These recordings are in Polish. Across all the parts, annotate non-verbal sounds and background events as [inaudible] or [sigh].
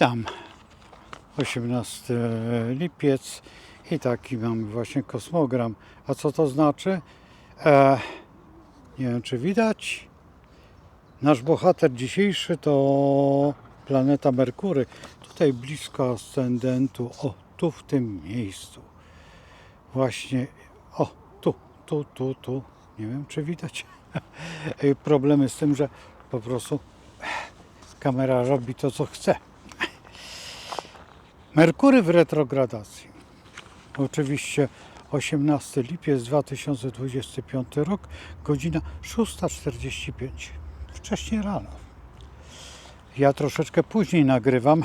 Witam. 18 lipiec i taki mamy właśnie kosmogram. A co to znaczy? E, nie wiem, czy widać. Nasz bohater dzisiejszy to planeta Merkury. Tutaj blisko ascendentu. O, tu w tym miejscu. Właśnie. O, tu, tu, tu, tu. Nie wiem, czy widać. [laughs] Problemy z tym, że po prostu kamera robi to, co chce. Merkury w retrogradacji. Oczywiście 18 lipiec 2025 rok, godzina 6.45. Wcześniej rano. Ja troszeczkę później nagrywam,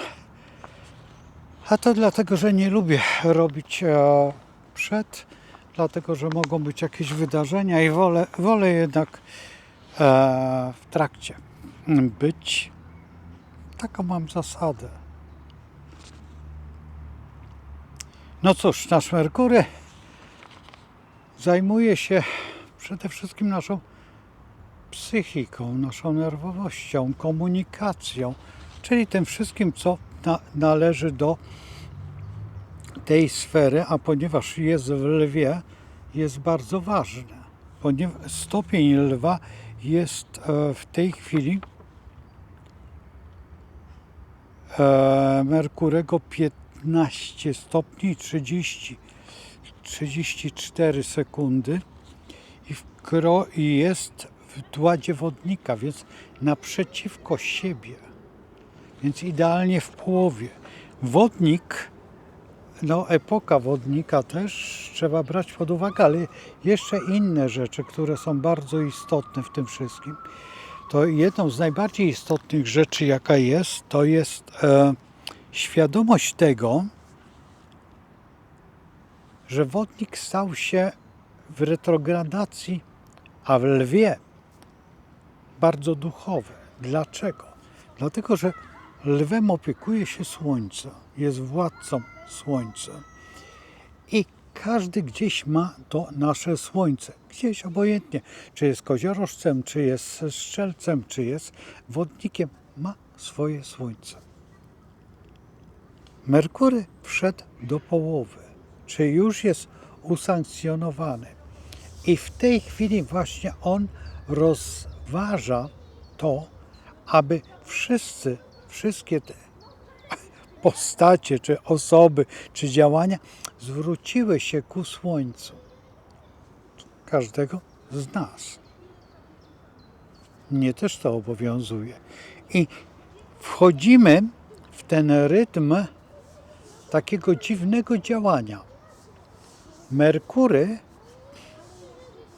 a to dlatego, że nie lubię robić e, przed, dlatego, że mogą być jakieś wydarzenia i wolę, wolę jednak e, w trakcie być. Taką mam zasadę. No cóż, nasz Merkury zajmuje się przede wszystkim naszą psychiką, naszą nerwowością, komunikacją, czyli tym wszystkim, co na, należy do tej sfery, a ponieważ jest w lwie, jest bardzo ważne. Stopień lwa jest e, w tej chwili e, Merkurego 15 stopni 30, 34 sekundy i, w kro, i jest w dładzie wodnika, więc naprzeciwko siebie, więc idealnie w połowie. Wodnik, no epoka wodnika też trzeba brać pod uwagę, ale jeszcze inne rzeczy, które są bardzo istotne w tym wszystkim. To jedną z najbardziej istotnych rzeczy, jaka jest, to jest e, świadomość tego, że wodnik stał się w retrogradacji, a w lwie bardzo duchowy. Dlaczego? Dlatego, że lwem opiekuje się słońce, jest władcą słońca. I każdy gdzieś ma to nasze słońce. Gdzieś obojętnie, czy jest koziorożcem, czy jest strzelcem, czy jest wodnikiem, ma swoje słońce. Merkury wszedł do połowy, czy już jest usankcjonowany. I w tej chwili właśnie on rozważa to, aby wszyscy, wszystkie te [laughs] postacie, czy osoby, czy działania zwróciły się ku Słońcu. Każdego z nas. Mnie też to obowiązuje. I wchodzimy w ten rytm takiego dziwnego działania. Merkury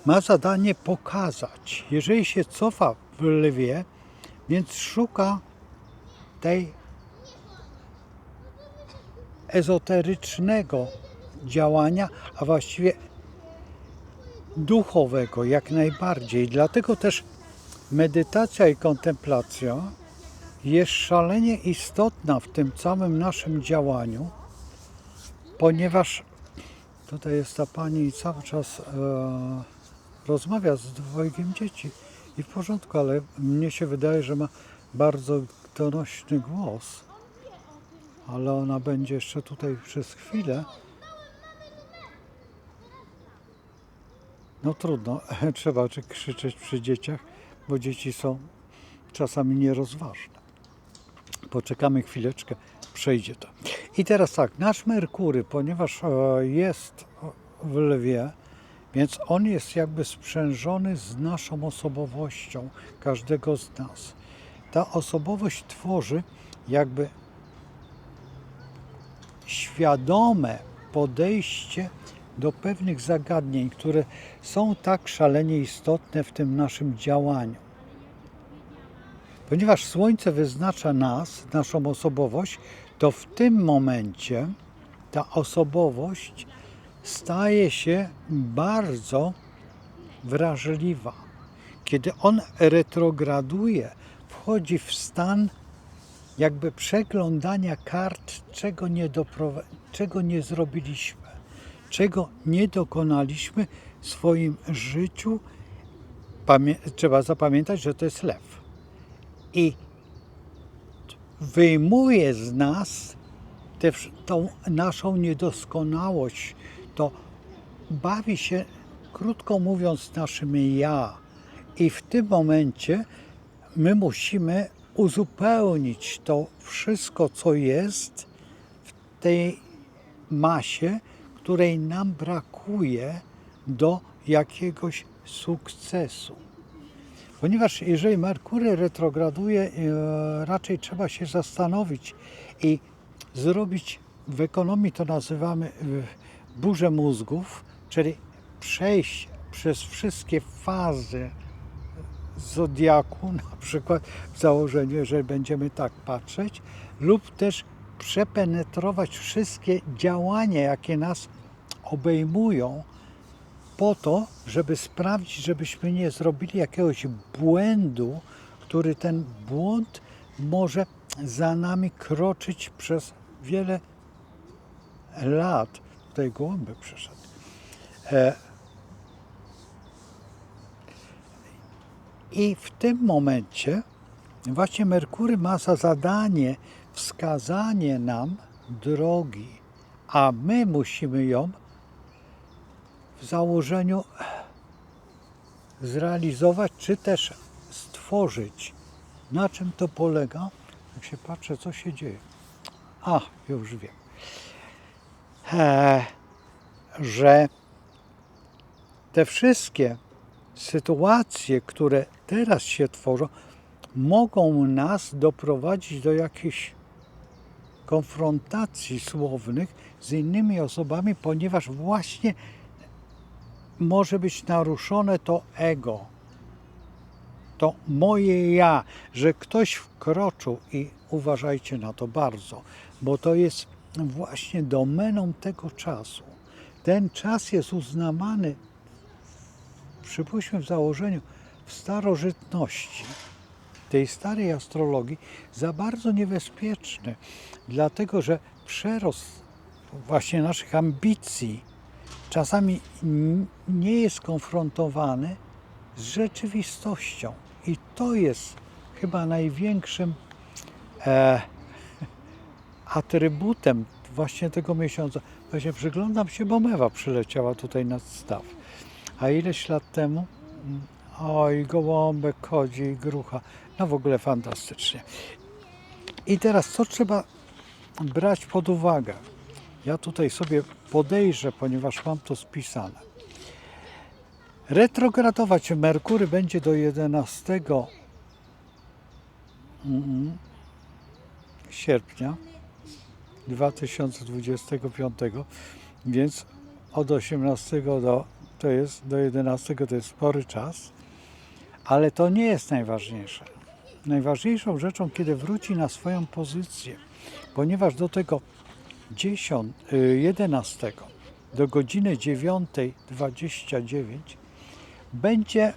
ma zadanie pokazać, jeżeli się cofa w lwie, więc szuka tej ezoterycznego działania, a właściwie duchowego jak najbardziej. Dlatego też medytacja i kontemplacja jest szalenie istotna w tym całym naszym działaniu, ponieważ tutaj jest ta pani i cały czas e, rozmawia z dwojgiem dzieci i w porządku, ale mnie się wydaje, że ma bardzo donośny głos, ale ona będzie jeszcze tutaj przez chwilę. No trudno, [laughs] trzeba czy krzyczeć przy dzieciach, bo dzieci są czasami nierozważne. Poczekamy chwileczkę, przejdzie to. I teraz tak, nasz Merkury, ponieważ e, jest w lwie, więc on jest jakby sprzężony z naszą osobowością, każdego z nas. Ta osobowość tworzy jakby świadome podejście do pewnych zagadnień, które są tak szalenie istotne w tym naszym działaniu. Ponieważ Słońce wyznacza nas, naszą osobowość, to w tym momencie ta osobowość staje się bardzo wrażliwa. Kiedy on retrograduje, wchodzi w stan jakby przeglądania kart, czego nie, czego nie zrobiliśmy, czego nie dokonaliśmy w swoim życiu. Pamię- trzeba zapamiętać, że to jest lew. I wyjmuje z nas tę naszą niedoskonałość, to bawi się, krótko mówiąc, naszym ja. I w tym momencie my musimy uzupełnić to wszystko, co jest w tej masie, której nam brakuje do jakiegoś sukcesu. Ponieważ jeżeli Merkury retrograduje, e, raczej trzeba się zastanowić i zrobić, w ekonomii to nazywamy e, burzę mózgów, czyli przejść przez wszystkie fazy zodiaku, [laughs] na przykład w założeniu, jeżeli będziemy tak patrzeć, lub też przepenetrować wszystkie działania, jakie nas obejmują, po to, żeby sprawdzić, żebyśmy nie zrobili jakiegoś błędu, który ten błąd może za nami kroczyć przez wiele lat. Tutaj gołąbek przyszedł. E, I w tym momencie właśnie Merkury ma za zadanie wskazanie nam drogi, a my musimy ją w założeniu zrealizować, czy też stworzyć. Na czym to polega? Jak się patrzę, co się dzieje. A, już wiem. E, że te wszystkie sytuacje, które teraz się tworzą, mogą nas doprowadzić do jakichś konfrontacji słownych z innymi osobami, ponieważ właśnie może być naruszone to ego, to moje ja, że ktoś wkroczył i uważajcie na to bardzo, bo to jest właśnie domeną tego czasu. Ten czas jest uznawany, przypuśćmy w założeniu, w starożytności, tej starej astrologii, za bardzo niebezpieczny, dlatego że przerost właśnie naszych ambicji czasami nie jest konfrontowany z rzeczywistością. I to jest chyba największym e, [laughs] atrybutem właśnie tego miesiąca. Właśnie przyglądam się, bo mewa przyleciała tutaj nad staw. A ileś lat temu, mm, oj, gołąbek chodzi i grucha. No w ogóle fantastycznie. I teraz co trzeba brać pod uwagę? Ja tutaj sobie podejrzę, ponieważ mam to spisane. Retrogradować Merkury będzie do 11 mm, sierpnia 2025, więc od 18 do, to jest, do 11 to jest spory czas, ale to nie jest najważniejsze. Najważniejszą rzeczą, kiedy wróci na swoją pozycję, ponieważ do tego 10, y, 11 do godziny 9.29 będzie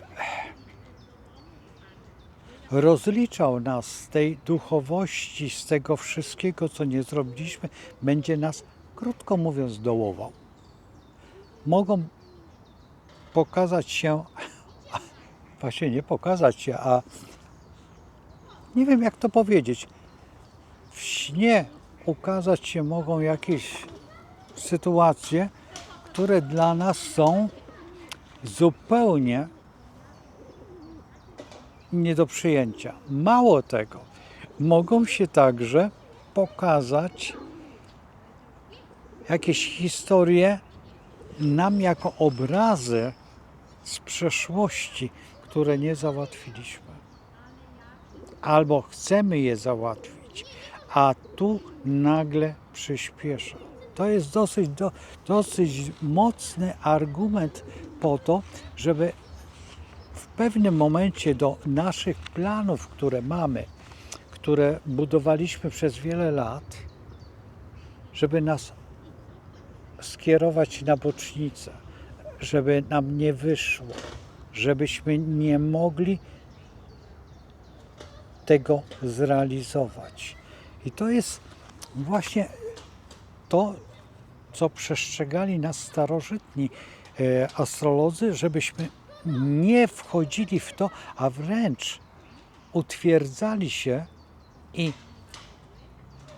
rozliczał nas z tej duchowości, z tego wszystkiego, co nie zrobiliśmy, będzie nas, krótko mówiąc, dołował. Mogą pokazać się, [laughs] właśnie nie pokazać się, a nie wiem jak to powiedzieć. W śnie ukazać się mogą jakieś sytuacje, które dla nas są zupełnie nie do przyjęcia. Mało tego, mogą się także pokazać jakieś historie nam jako obrazy z przeszłości, które nie załatwiliśmy. Albo chcemy je załatwić, a tu nagle przyspiesza. To jest dosyć, do, dosyć mocny argument po to, żeby w pewnym momencie do naszych planów, które mamy, które budowaliśmy przez wiele lat, żeby nas skierować na bocznicę, żeby nam nie wyszło, żebyśmy nie mogli tego zrealizować. I to jest właśnie to, co przestrzegali nas starożytni e, astrolodzy, żebyśmy nie wchodzili w to, a wręcz utwierdzali się i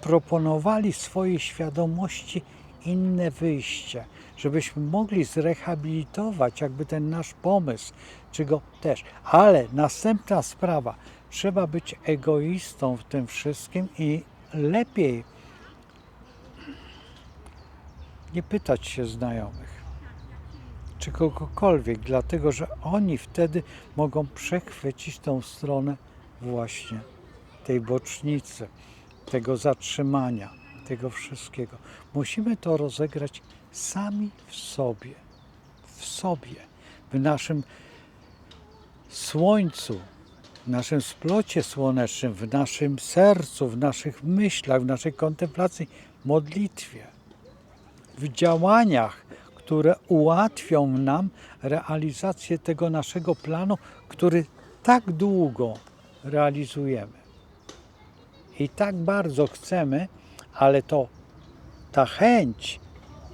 proponowali swojej świadomości inne wyjście, żebyśmy mogli zrehabilitować jakby ten nasz pomysł, czy go też. Ale następna sprawa, trzeba być egoistą w tym wszystkim i lepiej nie pytać się znajomych czy kogokolwiek, dlatego że oni wtedy mogą przechwycić tą stronę właśnie tej bocznicy, tego zatrzymania, tego wszystkiego. Musimy to rozegrać sami w sobie, w sobie, w naszym słońcu, w naszym splocie słonecznym, w naszym sercu, w naszych myślach, w naszej kontemplacji, modlitwie, w działaniach, które ułatwią nam realizację tego naszego planu, który tak długo realizujemy. I tak bardzo chcemy, ale to ta chęć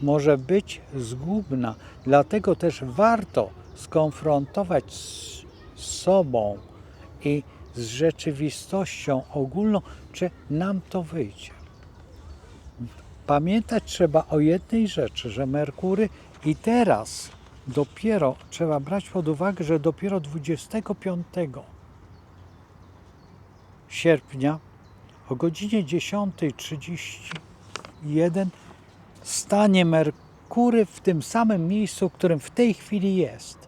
może być zgubna. Dlatego też warto skonfrontować z sobą i z rzeczywistością ogólną, czy nam to wyjdzie. Pamiętać trzeba o jednej rzeczy, że Merkury i teraz dopiero trzeba brać pod uwagę, że dopiero 25 sierpnia o godzinie 10.31 stanie Merkury w tym samym miejscu, w którym w tej chwili jest.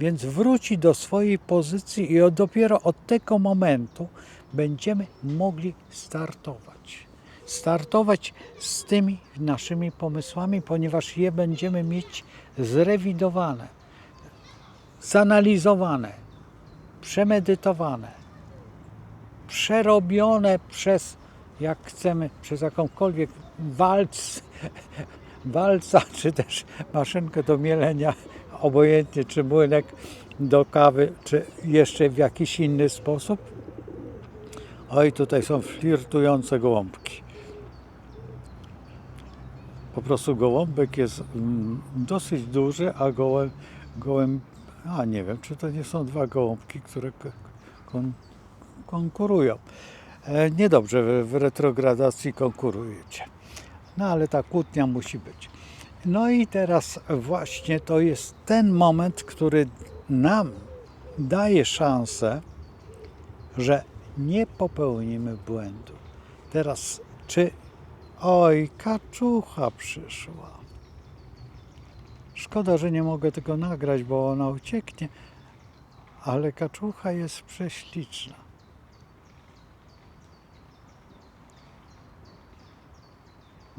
Więc wróci do swojej pozycji i dopiero od tego momentu będziemy mogli startować. Startować z tymi naszymi pomysłami, ponieważ je będziemy mieć zrewidowane, zanalizowane, przemedytowane, przerobione przez, jak chcemy, przez jakąkolwiek walc, walca, [laughs] czy też maszynkę do mielenia, obojętnie czy młynek do kawy, czy jeszcze w jakiś inny sposób. Oj, tutaj są flirtujące gołąbki. Po prostu gołąbek jest mm, dosyć duży, a gołęb, gołęb, a nie wiem, czy to nie są dwa gołąbki, które kon, konkurują. E, niedobrze w retrogradacji konkurujecie. No ale ta kłótnia musi być. No i teraz właśnie to jest ten moment, który nam daje szansę, że nie popełnimy błędu. Teraz, czy. Oj, kaczucha przyszła. Szkoda, że nie mogę tego nagrać, bo ona ucieknie, ale kaczucha jest prześliczna.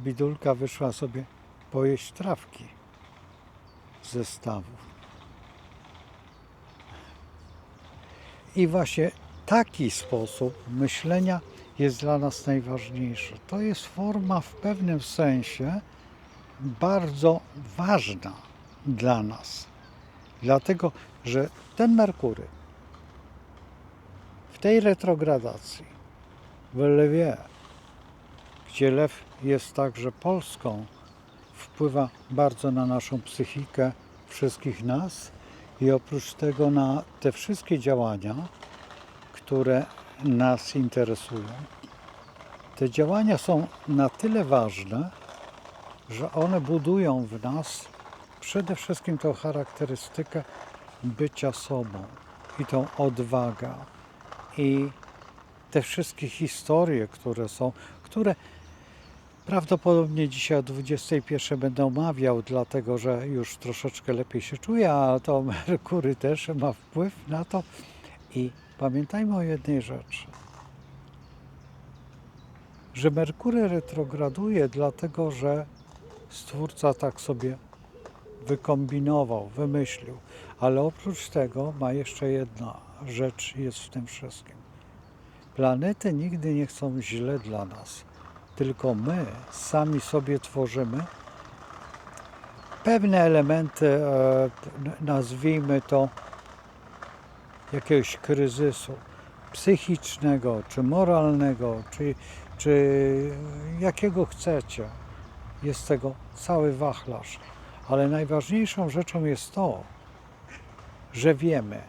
Bidulka wyszła sobie pojeść trawki ze stawów. I właśnie taki sposób myślenia jest dla nas najważniejszy. To jest forma w pewnym sensie bardzo ważna dla nas. Dlatego, że ten Merkury w tej retrogradacji w Lewie, gdzie lew jest także Polską, wpływa bardzo na naszą psychikę wszystkich nas i oprócz tego na te wszystkie działania, które nas interesują. Te działania są na tyle ważne, że one budują w nas przede wszystkim tą charakterystykę bycia sobą i tą odwagę i te wszystkie historie, które są, które Prawdopodobnie dzisiaj o 21 będę omawiał, dlatego że już troszeczkę lepiej się czuję, a to [laughs] Merkury też ma wpływ na to. I pamiętajmy o jednej rzeczy, że Merkury retrograduje, dlatego że Stwórca tak sobie wykombinował, wymyślił. Ale oprócz tego ma jeszcze jedna rzecz jest w tym wszystkim. Planety nigdy nie chcą źle dla nas tylko my sami sobie tworzymy pewne elementy, e, nazwijmy to, jakiegoś kryzysu psychicznego, czy moralnego, czy, czy jakiego chcecie. Jest tego cały wachlarz. Ale najważniejszą rzeczą jest to, że wiemy.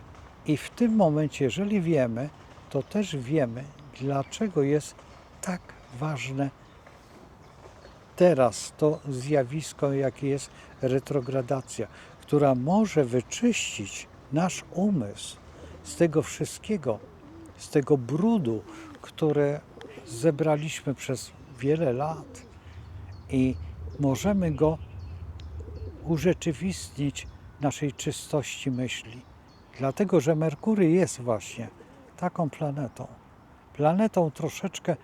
I w tym momencie, jeżeli wiemy, to też wiemy, dlaczego jest tak ważne teraz to zjawisko, jakie jest retrogradacja, która może wyczyścić nasz umysł z tego wszystkiego, z tego brudu, które zebraliśmy przez wiele lat i możemy go urzeczywistnić naszej czystości myśli. Dlatego, że Merkury jest właśnie taką planetą. Planetą troszeczkę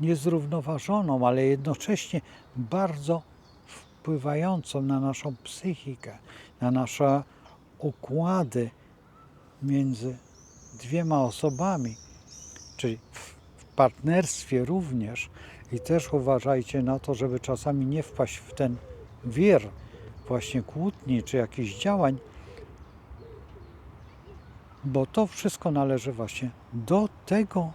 niezrównoważoną, ale jednocześnie bardzo wpływającą na naszą psychikę, na nasze układy między dwiema osobami, czyli w, partnerstwie również. I też uważajcie na to, żeby czasami nie wpaść w ten wir właśnie kłótni czy jakichś działań, bo to wszystko należy właśnie do tego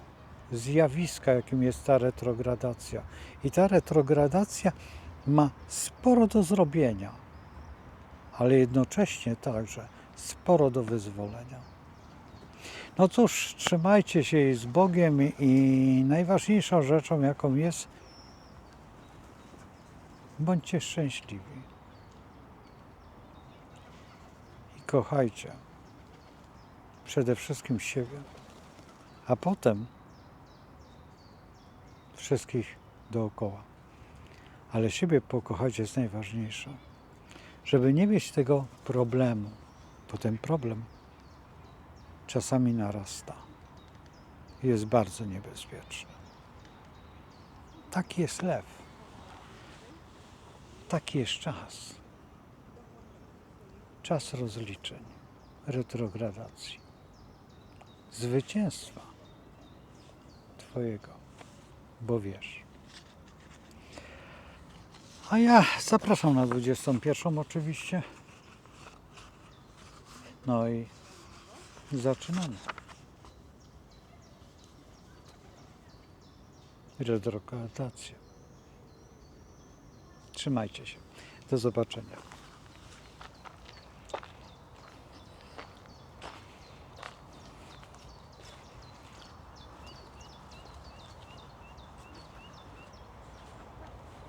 zjawiska, jakim jest ta retrogradacja. I ta retrogradacja ma sporo do zrobienia, ale jednocześnie także sporo do wyzwolenia. No cóż, trzymajcie się z Bogiem i najważniejszą rzeczą, jaką jest, bądźcie szczęśliwi i kochajcie przede wszystkim siebie, a potem wszystkich dookoła. Ale siebie pokochać jest najważniejsze, żeby nie mieć tego problemu, bo ten problem czasami narasta. Jest bardzo niebezpieczny. Taki jest lew. Taki jest czas. Czas rozliczeń, retrogradacji, zwycięstwa Twojego, bo wiesz. A ja zapraszam na 21 oczywiście. No i zaczynamy. Retrogradacja. Trzymajcie się. Do zobaczenia.